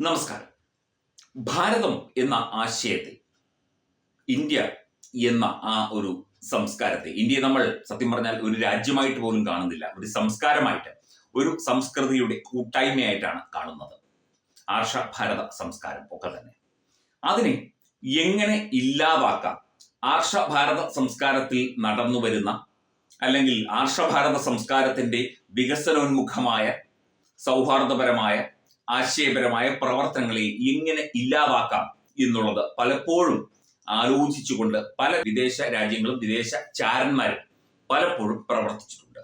നമസ്കാരം. ഭാരതം എന്ന ആശയത്തെ ഇന്ത്യ എന്ന ആ ഒരു സംസ്കാരത്തെ ഇന്ത്യ നമ്മൾ സത്യം പറഞ്ഞാൽ ഒരു രാജ്യമായിട്ട് പോലും കാണുന്നില്ല. ഒരു സംസ്കാരമായിട്ട് ഒരു സംസ്കൃതിയുടെ കൂട്ടായ്മയായിട്ടാണ് കാണുന്നത്. ആർഷ ഭാരത സംസ്കാരം ഒക്കെ തന്നെ. അതിനെ എങ്ങനെ ഇല്ലാതാക്കാം? ആർഷ ഭാരത സംസ്കാരത്തിൽ നടന്നു വരുന്ന അല്ലെങ്കിൽ ആർഷ ഭാരത സംസ്കാരത്തിന്റെ വികസനോന്മുഖമായ സൗഹാർദ്ദപരമായ ആശയപരമായ പ്രവർത്തനങ്ങളെ എങ്ങനെ ഇല്ലാതാക്കാം എന്നുള്ളത് പലപ്പോഴും ആലോചിച്ചുകൊണ്ട് പല വിദേശ രാജ്യങ്ങളും വിദേശ ചാരന്മാരും പലപ്പോഴും പ്രവർത്തിച്ചിട്ടുണ്ട്.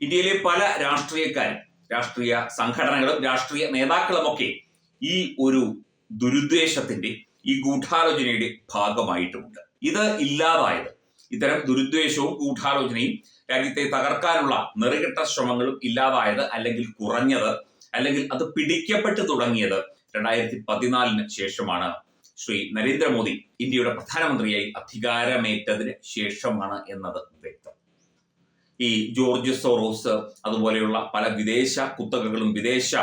ഇന്ത്യയിലെ പല രാഷ്ട്രീയക്കാരും രാഷ്ട്രീയ സംഘടനകളും രാഷ്ട്രീയ നേതാക്കളുമൊക്കെ ഈ ഒരു ദുരുദ്ദേശത്തിന്റെ ഈ ഗൂഢാലോചനയുടെ ഭാഗമായിട്ടുമുണ്ട്. ഇത് ഇല്ലാതായത് ഇത്തരം ദുരുദ്വേഷവും ഗൂഢാലോചനയും രാജ്യത്തെ തകർക്കാനുള്ള നെറുകെട്ട ശ്രമങ്ങളും ഇല്ലാതായത് അല്ലെങ്കിൽ കുറഞ്ഞത് അല്ലെങ്കിൽ അത് പിടിക്കപ്പെട്ടു തുടങ്ങിയത് രണ്ടായിരത്തി പതിനാലിന് ശേഷമാണ്. ശ്രീ നരേന്ദ്രമോദി ഇന്ത്യയുടെ പ്രധാനമന്ത്രിയായി അധികാരമേറ്റതിന് ശേഷമാണ് എന്നത് വ്യക്തം. ഈ ജോർജ് സോറോസ് അതുപോലെയുള്ള പല വിദേശ കുത്തകകളും വിദേശ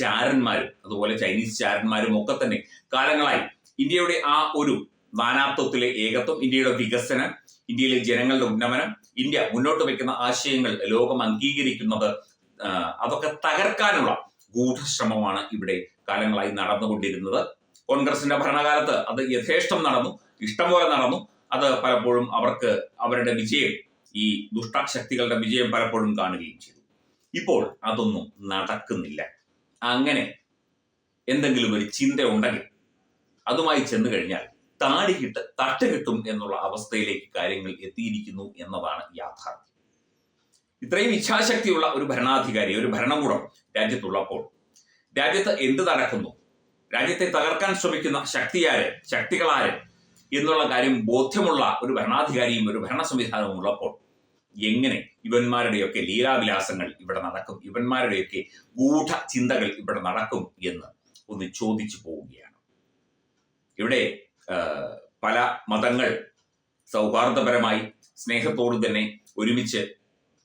ചാരന്മാരും അതുപോലെ ചൈനീസ് ചാരന്മാരും ഒക്കെ തന്നെ കാലങ്ങളായി ഇന്ത്യയുടെ ആ ഒരു നാനാത്വത്തിലെ ഏകത്വം ഇന്ത്യയുടെ വികസനം ഇന്ത്യയിലെ ജനങ്ങളുടെ ഉന്നമനം ഇന്ത്യ മുന്നോട്ട് വയ്ക്കുന്ന ആശയങ്ങൾ ലോകം അംഗീകരിക്കുന്നത് അതൊക്കെ തകർക്കാനുള്ള ഗൂഢശ്രമമാണ് ഇവിടെ കാലങ്ങളായി നടന്നുകൊണ്ടിരുന്നത്. കോൺഗ്രസിന്റെ ഭരണകാലത്ത് അത് യഥേഷ്ടം നടന്നു ഇഷ്ടം പോലെ നടന്നു. അത് പലപ്പോഴും അവർക്ക് അവരുടെ വിജയം ഈ ദുഷ്ടശക്തികളുടെ വിജയം പലപ്പോഴും കാണുകയും ചെയ്തു. ഇപ്പോൾ അതൊന്നും നടക്കുന്നില്ല. അങ്ങനെ എന്തെങ്കിലും ഒരു ചിന്ത ഉണ്ടെങ്കിൽ അതുമായി ചെന്നു കഴിഞ്ഞാൽ താടി കിട്ട് തട്ട് കിട്ടും എന്നുള്ള അവസ്ഥയിലേക്ക് കാര്യങ്ങൾ എത്തിയിരിക്കുന്നു എന്നതാണ് യാഥാർത്ഥ്യം. ഇത്രയും ഇച്ഛാശക്തിയുള്ള ഒരു ഭരണാധികാരി ഒരു ഭരണകൂടം രാജ്യത്തുള്ളപ്പോൾ രാജ്യത്ത് എന്ത് നടക്കുന്നു? രാജ്യത്തെ തകർക്കാൻ ശ്രമിക്കുന്ന ശക്തിയാര് ശക്തികളാര് എന്നുള്ള കാര്യം ബോധ്യമുള്ള ഒരു ഭരണാധികാരിയും ഒരു ഭരണ സംവിധാനവും ഉള്ളപ്പോൾ എങ്ങനെ ഇവന്മാരുടെയൊക്കെ ലീലാവിലാസങ്ങൾ ഇവിടെ നടക്കും? ഇവന്മാരുടെയൊക്കെ ഗൂഢ ചിന്തകൾ ഇവിടെ നടക്കും എന്ന് ഒന്ന് ചോദിച്ചു പോവുകയാണ്. ഇവിടെ പല മതങ്ങൾ സൗഹാർദ്ദപരമായി സ്നേഹത്തോട് തന്നെ ഒരുമിച്ച്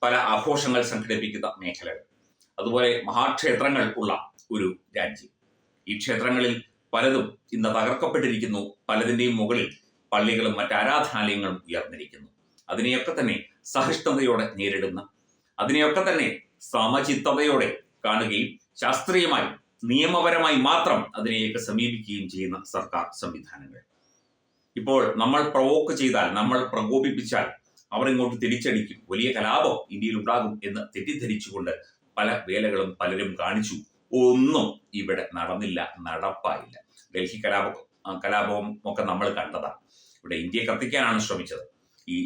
പല ആഘോഷങ്ങൾ സംഘടിപ്പിക്കുന്ന മേഖലകൾ. അതുപോലെ മഹാക്ഷേത്രങ്ങൾ ഉള്ള ഒരു രാജ്യം. ഈ ക്ഷേത്രങ്ങളിൽ പലതും ഇന്ന് തകർക്കപ്പെട്ടിരിക്കുന്നു. പലതിന്റെയും മുകളിൽ പള്ളികളും മറ്റ് ആരാധനാലയങ്ങളും ഉയർന്നിരിക്കുന്നു. അതിനെയൊക്കെ തന്നെ സഹിഷ്ണുതയോടെ നേരിടുന്ന അതിനെയൊക്കെ തന്നെ സമചിത്തതയോടെ കാണുകയും ശാസ്ത്രീയമായി നിയമപരമായി മാത്രം അതിനെയൊക്കെ സമീപിക്കുകയും ചെയ്യുന്ന സർക്കാർ സംവിധാനങ്ങൾ. ഇപ്പോൾ നമ്മൾ പ്രവോക്ക് ചെയ്താൽ നമ്മൾ പ്രകോപിപ്പിച്ചാൽ അവർ ഇങ്ങോട്ട് തിരിച്ചടിക്കും. വലിയ കലാപം ഇന്ത്യയിൽ ഉണ്ടാകും എന്ന് തെറ്റിദ്ധരിച്ചുകൊണ്ട് പല വേലകളും പലരും കാണിച്ചു. ഒന്നും ഇവിടെ നടന്നില്ല നടപ്പായില്ല. ഡൽഹി കലാപം കലാപവും ഒക്കെ നമ്മൾ കണ്ടതാണ്. ഇവിടെ ഇന്ത്യയെ കത്തിക്കാനാണ് ശ്രമിച്ചത്. ഈ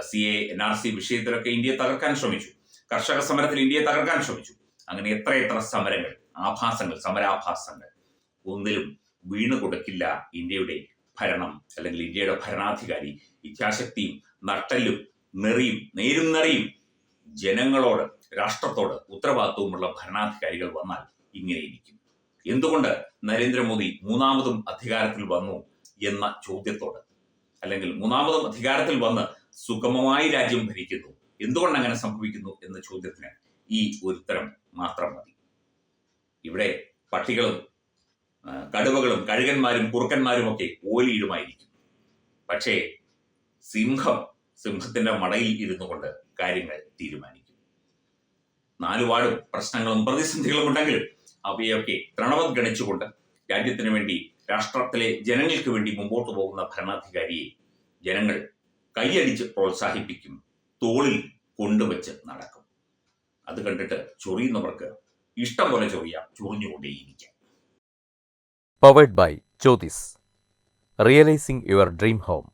C A N R C വിഷയത്തിലൊക്കെ ഇന്ത്യയെ തകർക്കാൻ ശ്രമിച്ചു. കർഷക സമരത്തിൽ ഇന്ത്യയെ തകർക്കാൻ ശ്രമിച്ചു. അങ്ങനെ എത്രയെത്ര സമരങ്ങൾ ആഭാസങ്ങൾ സമരാഭാസങ്ങൾ. ഒന്നിലും വീണു കൊടുക്കില്ല ഇന്ത്യയുടെ ഭരണം അല്ലെങ്കിൽ ഇന്ത്യയുടെ ഭരണാധികാരി. ഇച്ഛാശക്തിയും നട്ടലും നെറിയും നേരും ജനങ്ങളോട് രാഷ്ട്രത്തോട് ഉത്തരവാദിത്വമുള്ള ഭരണാധികാരികൾ വന്നാൽ ഇങ്ങനെയിരിക്കും എന്തുകൊണ്ട് നരേന്ദ്രമോദി മൂന്നാമതും അധികാരത്തിൽ വന്നു എന്ന ചോദ്യത്തോട്? അല്ലെങ്കിൽ മൂന്നാമതും അധികാരത്തിൽ വന്ന് സുഗമമായി രാജ്യം ഭരിക്കുന്നു എന്തുകൊണ്ട് അങ്ങനെ സംഭവിക്കുന്നു എന്ന ചോദ്യത്തിന് ഈ ഒരുത്തരം മാത്രം മതി. ഇവിടെ പട്ടികളും കടുവകളും കഴുകന്മാരും കുറുക്കന്മാരും ഒക്കെ ഓലിയിടുമായിരിക്കും പക്ഷേ സിംഹം സിംഹത്തിന്റെ മടയിൽ ഇരുന്നു കൊണ്ട് കാര്യങ്ങൾ തീരുമാനിക്കും. നാലുപാടും പ്രശ്നങ്ങളും പ്രതിസന്ധികളും ഉണ്ടെങ്കിലും അവയൊക്കെ തൃണവത്ഗണിച്ചുകൊണ്ട് രാജ്യത്തിന് വേണ്ടി രാഷ്ട്രത്തിലെ ജനങ്ങൾക്ക് വേണ്ടി മുമ്പോട്ട് പോകുന്ന ഭരണാധികാരിയെ ജനങ്ങൾ കൈയടിച്ച് പ്രോത്സാഹിപ്പിക്കും തോളിൽ കൊണ്ടുവച്ച് നടക്കും. അത് കണ്ടിട്ട് ചൊറിയുന്നവർക്ക് ഇഷ്ടം പോലെ ചൊറിയാം ചൊറിഞ്ഞുകൊണ്ടേയിരിക്കാം. Powered by Jyothis realising your dream home.